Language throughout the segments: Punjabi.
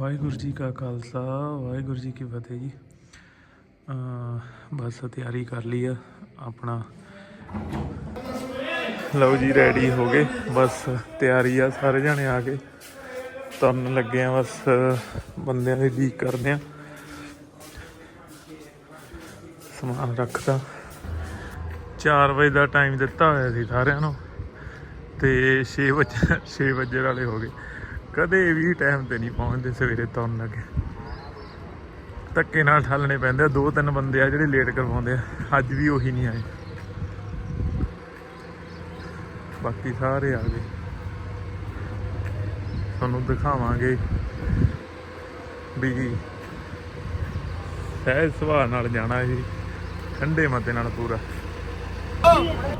ਵਾਹਿਗੁਰੂ ਜੀ ਕਾ ਖਾਲਸਾ, ਵਾਹਿਗੁਰੂ ਜੀ ਕੀ ਫਤਿਹ ਜੀ। ਬਸ ਤਿਆਰੀ ਕਰ ਲਈ ਆ ਆਪਣਾ। ਲਓ ਜੀ ਰੈਡੀ ਹੋ ਗਏ। ਬਸ ਤਿਆਰੀ ਆ ਸਾਰੇ ਜਣੇ ਆ ਗਏ ਤੁਰਨ ਲੱਗੇ ਆ ਬਸ, ਬੰਦਿਆਂ ਦੀ ਲੀਕ ਕਰਦੇ ਆ। ਸਮਾਨ ਰੱਖਦਾ 4 ਵਜੇ ਦਾ ਟਾਈਮ ਦਿੱਤਾ ਹੋਇਆ ਸੀ ਸਾਰਿਆਂ ਨੂੰ। ਤੇ 6 ਵਜੇ 6 ਵਜੇ ਵਾਲੇ ਹੋ ਗਏ। ਕਦੇ ਵੀ ਟਾਈਮ ਤੇ ਨਹੀਂ ਪਹੁੰਚਦੇ ਸਵੇਰੇ ਤੁਰਨ ਲੱਗੇ। ਧੱਕੇ ਨਾਲ ਠੱਲਣੇ ਪੈਂਦੇ ਆ, ਦੋ ਤਿੰਨ ਬੰਦੇ ਆ ਜਿਹੜੇ ਲੇਟ ਕਰਵਾਉਂਦੇ ਆ, ਅੱਜ ਵੀ ਉਹੀ ਨਹੀਂ ਆਏ। ਬਾਕੀ ਸਾਰੇ ਆ ਗਏ। ਤੁਹਾਨੂੰ ਦਿਖਾਵਾਂਗੇ ਵੀ ਸਹਿਜ ਸੁਭਾਅ ਨਾਲ ਜਾਣਾ ਜੀ ਠੰਡੇ ਮਤੇ ਨਾਲ ਪੂਰਾ।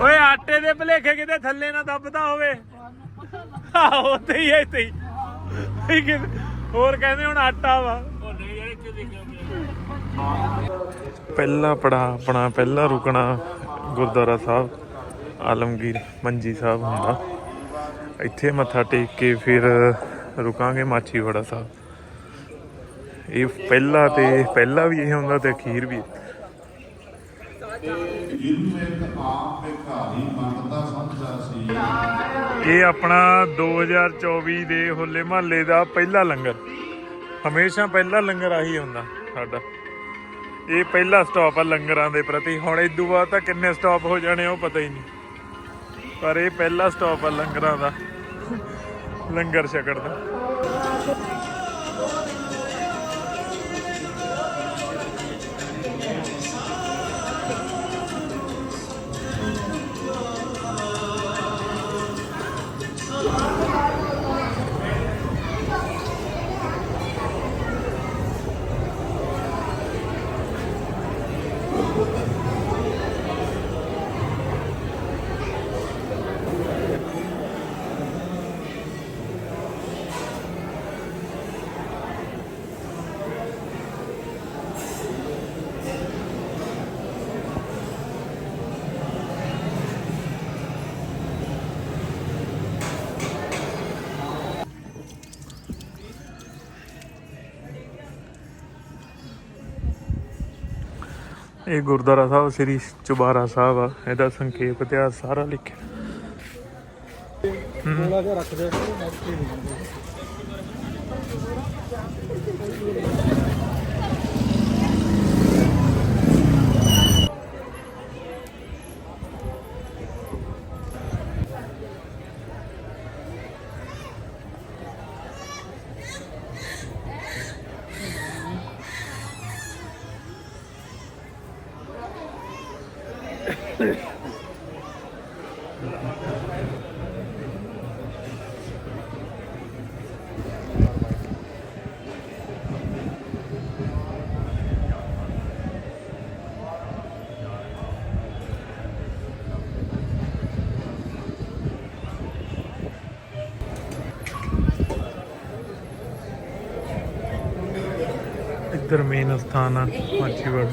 ਓਏ ਆਟੇ ਦੇ ਭਲੇਖੇ ਕਿਤੇ ਥੱਲੇ ਨਾ ਦੱਬਦਾ ਹੋਵੇ। ਆਹੋ ਤੇ ਹੀ ਹੈ ਹੀ। ਇਹ ਕਿਤੇ- ਹੋਰ ਕਹਿੰਦੇ ਹੁਣ ਆਟਾ ਵਾ। ਪਹਿਲਾ ਪੜਾ ਆਪਣਾ ਪਹਿਲਾ ਰੁਕਣਾ ਗੁਰਦੁਆਰਾ ਸਾਹਿਬ ਆਲਮਗੀਰ ਮੰਜੀ ਸਾਹਿਬ ਹੁੰਦਾ। ਇੱਥੇ ਮੱਥਾ ਟੇਕ ਕੇ ਫਿਰ ਰੁਕਾਂਗੇ ਮਾਛੀਵਾੜਾ ਸਾਹਿਬ। ਇਹ ਪਹਿਲਾ ਤੇ ਪਹਿਲਾ ਵੀ ਇਹ ਹੁੰਦਾ ਤੇ ਅਖੀਰ ਵੀ। ਇਹਨੂੰ ਇੱਕ ਆਮ ਭਿਖਾਰੀ ਮੰਗਦਾ ਸਮਝਦਾ ਸੀ। ਇਹ ਆਪਣਾ 2024 ਦੇ ਹੋਲੇ ਮਹੱਲੇ ਦਾ ਪਹਿਲਾ ਲੰਗਰ। ਹਮੇਸ਼ਾ ਪਹਿਲਾ ਲੰਗਰ ਆਹੀ ਹੁੰਦਾ ਸਾਡਾ। ਇਹ ਪਹਿਲਾ ਸਟਾਪ ਆ ਲੰਗਰਾਂ ਦੇ ਪ੍ਰਤੀ। ਹੁਣ ਇਦੋਂ ਬਾਅਦ ਤਾਂ ਕਿੰਨੇ ਸਟਾਪ ਹੋ ਜਾਣੇ ਉਹ ਪਤਾ ਹੀ ਨਹੀਂ। ਪਰ ਇਹ ਪਹਿਲਾ ਸਟਾਪ ਆ ਲੰਗਰਾਂ ਦਾ। ਲੰਗਰ ਛਕਣ ਦਾ। ਇਹ ਗੁਰਦੁਆਰਾ ਸਾਹਿਬ, ਸ੍ਰੀ ਚੁਬਾਰਾ ਸਾਹਿਬ ਆ। ਇਹਦਾ ਸੰਖੇਪ ਇਤਿਹਾਸ ਸਾਰਾ ਲਿਖਿਆ। ਥੋੜਾ ਜਿਹਾ ਰੱਖ ਦੇ ਇੱਧਰ ਮੇਨ ਸਥਾਨ ਆ ਮਾਚੀਵੜ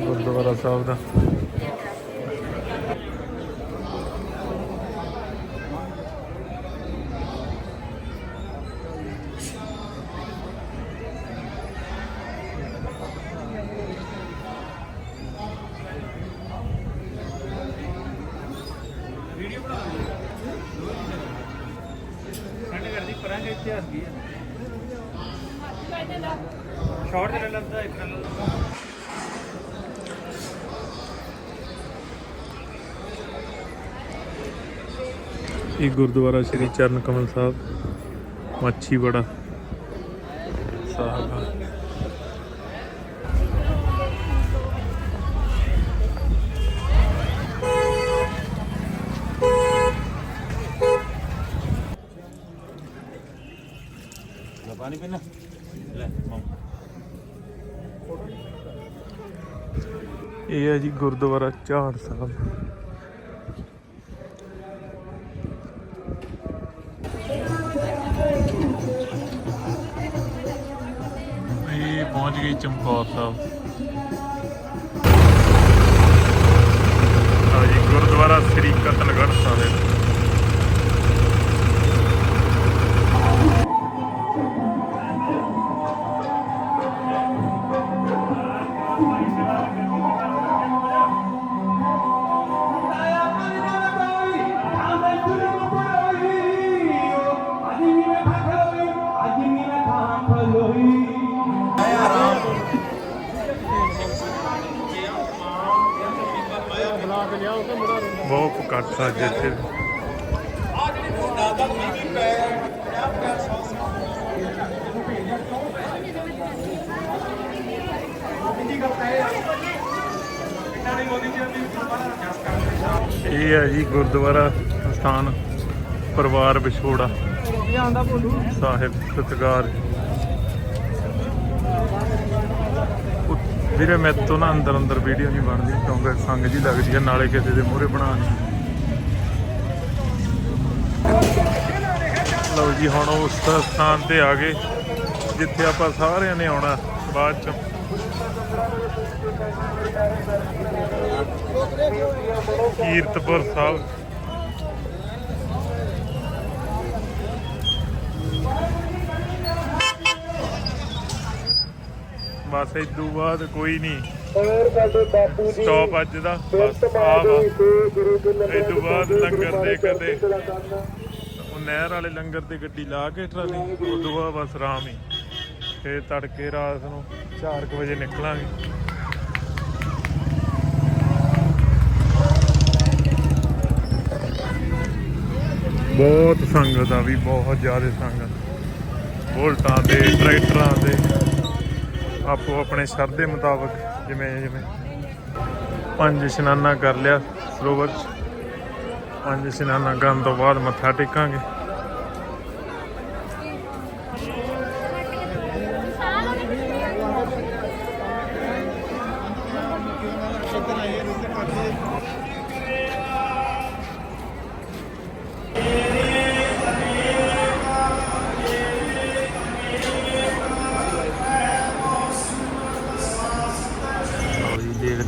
ਗੁਰਦੁਆਰਾ ਸਾਹਿਬ ਦਾ। ਸਾਡੇ ਘਰ ਦੀ ਪਰਾਂਗੇ ਇਤਿਹਾਸ ਕੀ ਹੈ ਇਹ ਗੁਰਦੁਆਰਾ ਸ੍ਰੀ ਚਰਨ ਕਮਲ ਸਾਹਿਬ ਮਾਛੀਵਾੜਾ ਸਾਹਿਬ ਆ। ਪਾਣੀ ਪੀਣਾ ਇਹ ਹੈ ਜੀ ਗੁਰਦੁਆਰਾ ਝਾੜ ਸਾਹਿਬ। ਇਹ ਪਹੁੰਚ ਗਈ ਚਮਕੌਰ ਸਾਹਿਬ। ਆ ਜੀ, ਗੁਰਦੁਆਰਾ ਸ੍ਰੀ ਕਤਲਗੜ੍ਹ ਸਾਹਿਬ। ਬਹੁਤ ਇਕੱਠ ਆ ਅੱਜ ਇੱਥੇ ਇਹ ਹੈ ਜੀ ਗੁਰਦੁਆਰਾ ਸਥਾਨ ਪਰਿਵਾਰ ਵਿਛੋੜਾ। ਸਾਹਿਬ ਸਤਿਕਾਰ। ਵੀਰੇ, ਮੇਰੇ ਤੋਂ ਨਾ ਅੰਦਰ ਅੰਦਰ ਵੀਡੀਓ ਨਹੀਂ ਬਣਦੀ, ਕਿਉਂਕਿ ਸੰਗ ਜੀ ਲੱਗਦੀ ਹੈ ਨਾਲੇ ਕਿਸੇ ਦੇ ਮੂਹਰੇ ਬਣਾਉਣੀ ਲਓ ਜੀ, ਹੁਣ ਉਸ ਸਥਾਨ ਤੇ ਆ ਗਏ, ਜਿੱਥੇ ਆਪਾਂ ਸਾਰਿਆਂ ਨੇ ਆਉਣਾ, ਬਾਅਦ ਚ। ਕੀਰਤਪੁਰ ਸਾਹਿਬ। ਬਸ ਇਦੋਂ ਬਾਅਦ ਕੋਈ ਨਹੀਂ। ਹੋਰ ਸਾਡੇ ਬਾਪੂ ਜੀ ਸਟਾਪ ਅੱਜ ਦਾ ਬਸ ਆ ਵਾ। ਤੋਂ ਬਾਅਦ ਲੰਗਰ ਦੇ ਕਦੇ ਉਹ ਨਹਿਰ ਵਾਲੇ ਲੰਗਰ ਤੇ ਗੱਡੀ ਲਾ ਕੇ ਟਰਾਲੀ ਤੋਂ ਬਾਅਦ ਬਸ ਆਰਾਮ ਹੀ। ਫੇਰ ਤੜਕੇ ਰਾਤ ਨੂੰ 4 ਵਜੇ ਨਿਕਲਾਂਗੇ। ਬਹੁਤ ਸੰਗਤ ਆ ਵੀ ਬਹੁਤ ਜ਼ਿਆਦਾ ਸੰਗਤ। ਬੋਲਟਾਂ ਤੇ ਟਰੈਕਟਰਾਂ ਤੇ ਆਪੋ ਆਪਣੇ ਸ਼ਰਧੇ ਮੁਤਾਬਕ ਜਿਵੇਂ ਜਿਵੇਂ। ਪੰਜ ਇਸ਼ਨਾਨਾ ਕਰ ਲਿਆ ਸਰੋਵਰ ਚ। ਪੰਜ ਇਸ਼ਨਾਨਾ ਕਰਨ ਤੋਂ ਬਾਅਦ ਮੱਥਾ ਟੇਕਾਂਗੇ।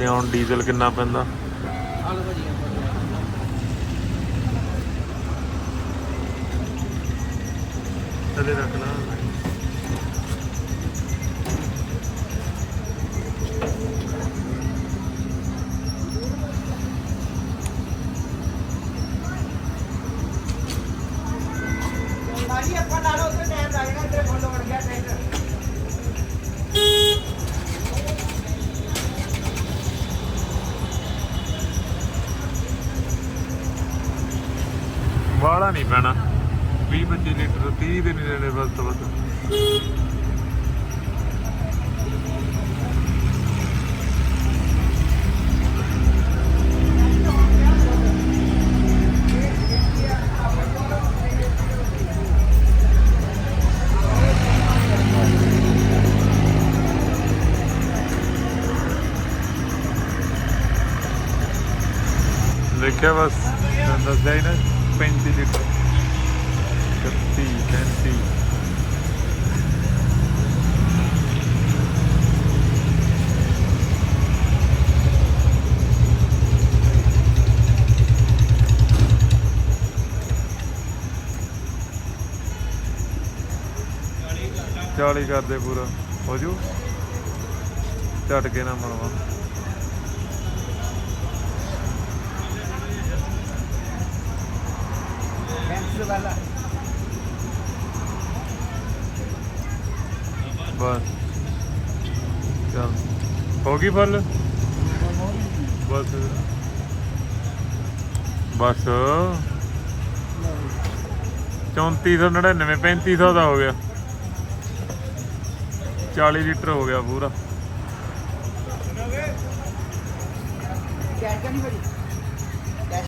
ਜੀ ਹੁਣ ਡੀਜ਼ਲ ਕਿੰਨਾ ਪੈਂਦਾ? ਥੱਲੇ ਰੱਖ ਲਾ। ਭਾਜੀ ਆਪਾਂ ਨਾਲ ਉੱਥੇ ਟਾਈਮ ਲੱਗਣਾ ਤੇਰੇ ਫੁੱਲ ਵੜ ਗਿਆ ਟਰੈਕਟਰ ਵਾਲਾ ਨਹੀਂ ਪੈਣਾ। 20 25 ਲੀਟਰ 30 ਦੇ ਨਹੀਂ ਦੇਣੇ ਬਸ ਤੋਂ ਬਸ। ਦੇਖਿਆ ਬਸ ਤੁਹਾਨੂੰ ਦੱਸਦਾ ਹੀ ਨਾ। 35 ਲੀਟਰ 31 35 40 ਕਰਦੇ ਪੂਰਾ। ਹੋ ਜੂ? ਝਟ ਕੇ ਨਾ ਮਰਵਾ ਬਸ। ਚੱਲ। ਹੋ ਗਈ ਫੁੱਲ? ਬਸ। ਬਸ। 3499 3500 ਦਾ ਹੋ ਗਿਆ। 40 ਲੀਟਰ ਹੋ ਗਿਆ ਪੂਰਾ। ਕੈਟ ਨਹੀਂ ਭਾਜੀ